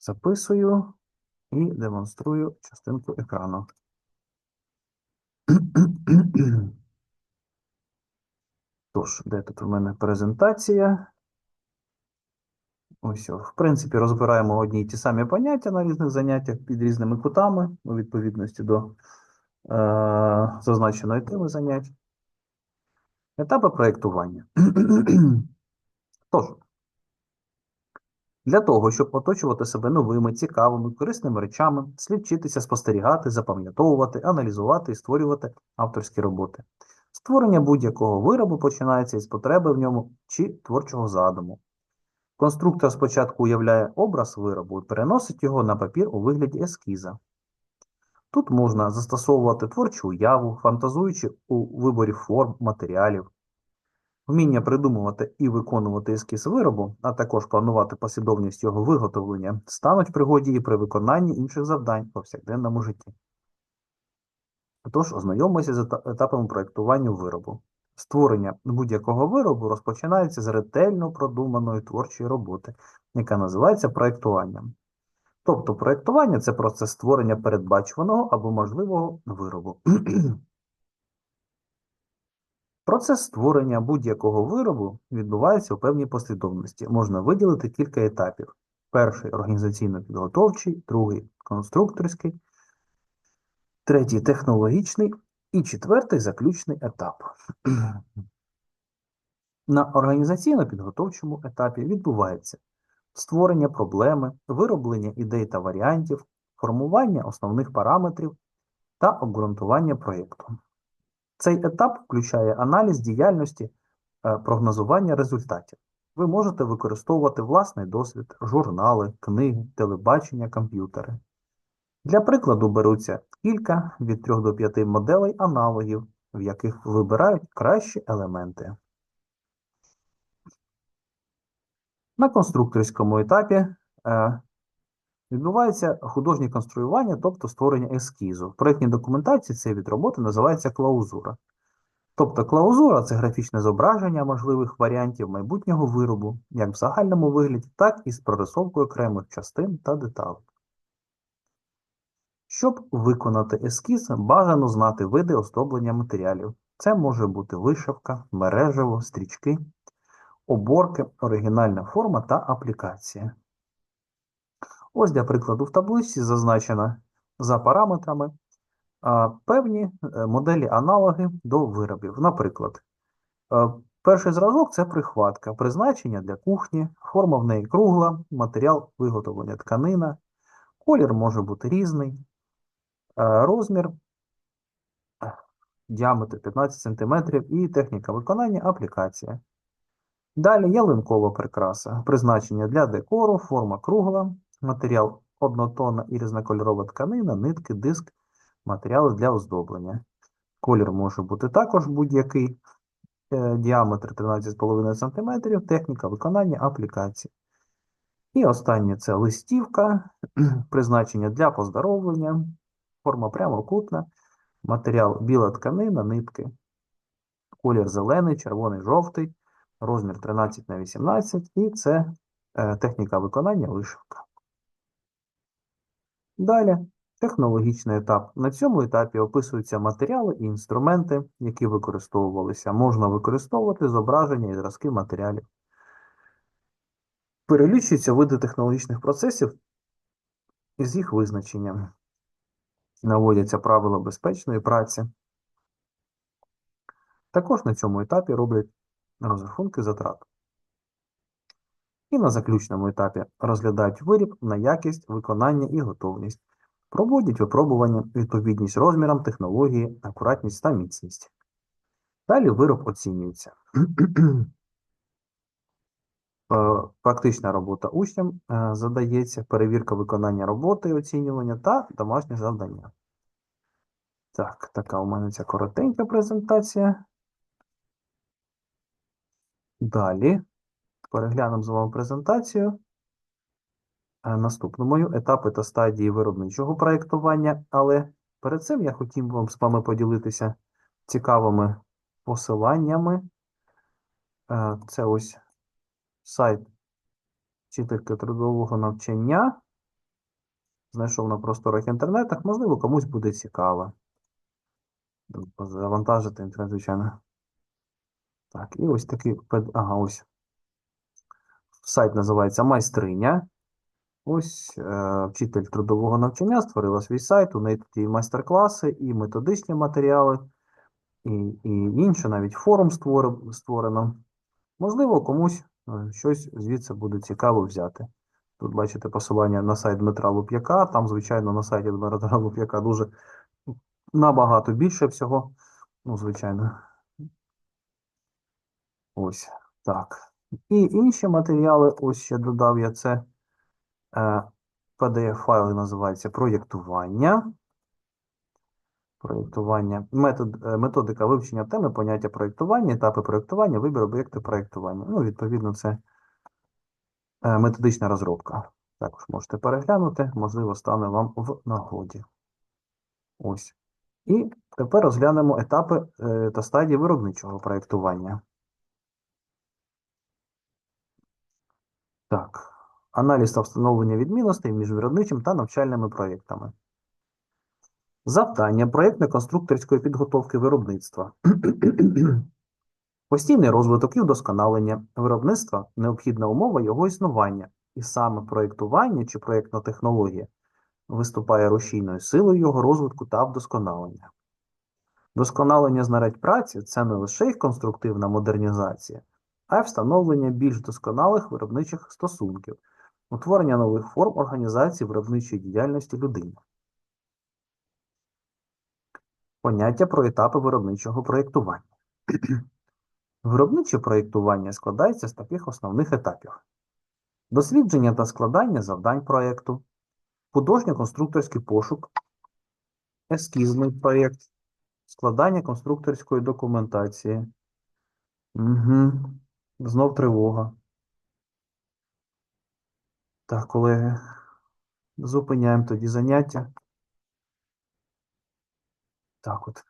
Записую і демонструю частинку екрану. Тож, де тут у мене презентація? Ось, в принципі, розбираємо одні й ті самі поняття на різних заняттях під різними кутами, у відповідності до е, зазначеної теми занять. Етапи проєктування. Тож, для того, щоб оточувати себе новими, цікавими, корисними речами, слід вчитися спостерігати, запам'ятовувати, аналізувати і створювати авторські роботи. Створення будь-якого виробу починається із потреби в ньому чи творчого задуму. Конструктор спочатку уявляє образ виробу і переносить його на папір у вигляді ескіза. Тут можна застосовувати творчу уяву, фантазуючи у виборі форм, матеріалів. Вміння придумувати і виконувати ескіз виробу, а також планувати послідовність його виготовлення, стануть в пригоді і при виконанні інших завдань в повсякденному житті. Тож, ознайомимося з етапами проєктування виробу. Створення будь-якого виробу розпочинається з ретельно продуманої творчої роботи, яка називається проєктуванням. Тобто проєктування це процес створення передбачуваного або можливого виробу. Процес створення будь-якого виробу відбувається у певній послідовності. Можна виділити кілька етапів. Перший організаційно-підготовчий, другий конструкторський, третій технологічний і четвертий заключний етап. На організаційно-підготовчому етапі відбувається створення проблеми, вироблення ідей та варіантів, формування основних параметрів та обґрунтування проєкту. Цей етап включає аналіз діяльності, е, прогнозування результатів. Ви можете використовувати власний досвід, журнали, книги, телебачення, комп'ютери. Для прикладу беруться кілька від 3 до 5 моделей аналогів, в яких вибирають кращі елементи. На конструкторському етапі е, відбувається художнє конструювання, тобто створення ескізу. В проєктній документації цей від роботи називається клаузура. Тобто клаузура це графічне зображення можливих варіантів майбутнього виробу, як в загальному вигляді, так і з прорисовкою окремих частин та деталей. Щоб виконати ескіз, бажано знати види оздоблення матеріалів. Це може бути вишивка, мережево, стрічки, оборки, оригінальна форма та аплікація. Ось для прикладу в табличці зазначено за параметрами певні е, моделі-аналоги до виробів. Наприклад, е, перший зразок це прихватка, призначення для кухні, форма в неї кругла, матеріал виготовлення тканина, колір може бути різний, е, розмір, діаметр 15 см і техніка виконання аплікація. Далі ялинкова прикраса, призначення для декору, форма кругла, матеріал однотонна і різнокольорова тканина, нитки, диск, матеріали для оздоблення. Колір може бути також будь-який, е, діаметр 13,5 см, техніка виконання аплікації. І останнє це листівка, призначення для поздоровлення, форма прямокутна, матеріал біла тканина, нитки, колір зелений, червоний, жовтий, розмір 13 на 18 і це е, техніка виконання вишивка. Далі технологічний етап. На цьому етапі описуються матеріали і інструменти, які використовувалися. Можна використовувати зображення і зразки матеріалів. Перелічуються види технологічних процесів із їх визначенням. Наводяться правила безпечної праці. Також на цьому етапі роблять розрахунки затрат. І на заключному етапі розглядають виріб на якість, виконання і готовність. Проводять випробування, відповідність розмірам, технології, акуратність та міцність. Далі вироб оцінюється. Е, Практична робота учням е, задається, перевірка виконання роботи оцінювання та домашнє завдання. Так, така у мене ця коротенька презентація. Далі переглянемо з вами презентацію. Е, Наступну мою етапи та стадії виробничого проєктування, але перед цим я хотів вам з вами поділитися цікавими посиланнями. Е, Це ось сайт вчительки трудового навчання. знайшов на просторах інтернетах, можливо, комусь буде цікаво. Завантажити інтернет, звичайно. Так, і ось такий, ага, ось. Сайт називається Майстриня. Ось е, вчитель трудового навчання створила свій сайт, у неї тут і майстер-класи, і методичні матеріали, і, і інше, навіть форум створив, створено. Можливо, комусь е, щось звідси буде цікаво взяти. Тут бачите посилання на сайт Дмитра Луп'яка. Там, звичайно, на сайті Дмитра Луп'яка дуже набагато більше всього. Ну, звичайно. Ось так. І інші матеріали, ось ще додав я це. Е, PDF-файли називаються проєктування. Проєктування. Метод, е, методика вивчення теми, поняття проєктування, етапи проєктування, вибір об'єкту проєктування. Ну, відповідно, це е, методична розробка. Також можете переглянути, можливо, стане вам в нагоді. Ось. І тепер розглянемо етапи та стадії виробничого проєктування. Так. Аналіз та встановлення відмінностей між виробничим та навчальними проєктами. Завдання проєктно-конструкторської підготовки виробництва. Постійний розвиток і вдосконалення виробництва – необхідна умова його існування, і саме проєктування чи проєктна технологія виступає рушійною силою його розвитку та вдосконалення. Досконалення знарядь праці – це не лише їх конструктивна модернізація, а й встановлення більш досконалих виробничих стосунків, утворення нових форм організації виробничої діяльності людини. Поняття про етапи виробничого проєктування. Виробниче проєктування складається з таких основних етапів: дослідження та складання завдань проєкту, художньо-конструкторський пошук, ескізний проєкт, складання конструкторської документації. Угу. Знов тривога. Так, колеги, зупиняємо тоді заняття. Так от.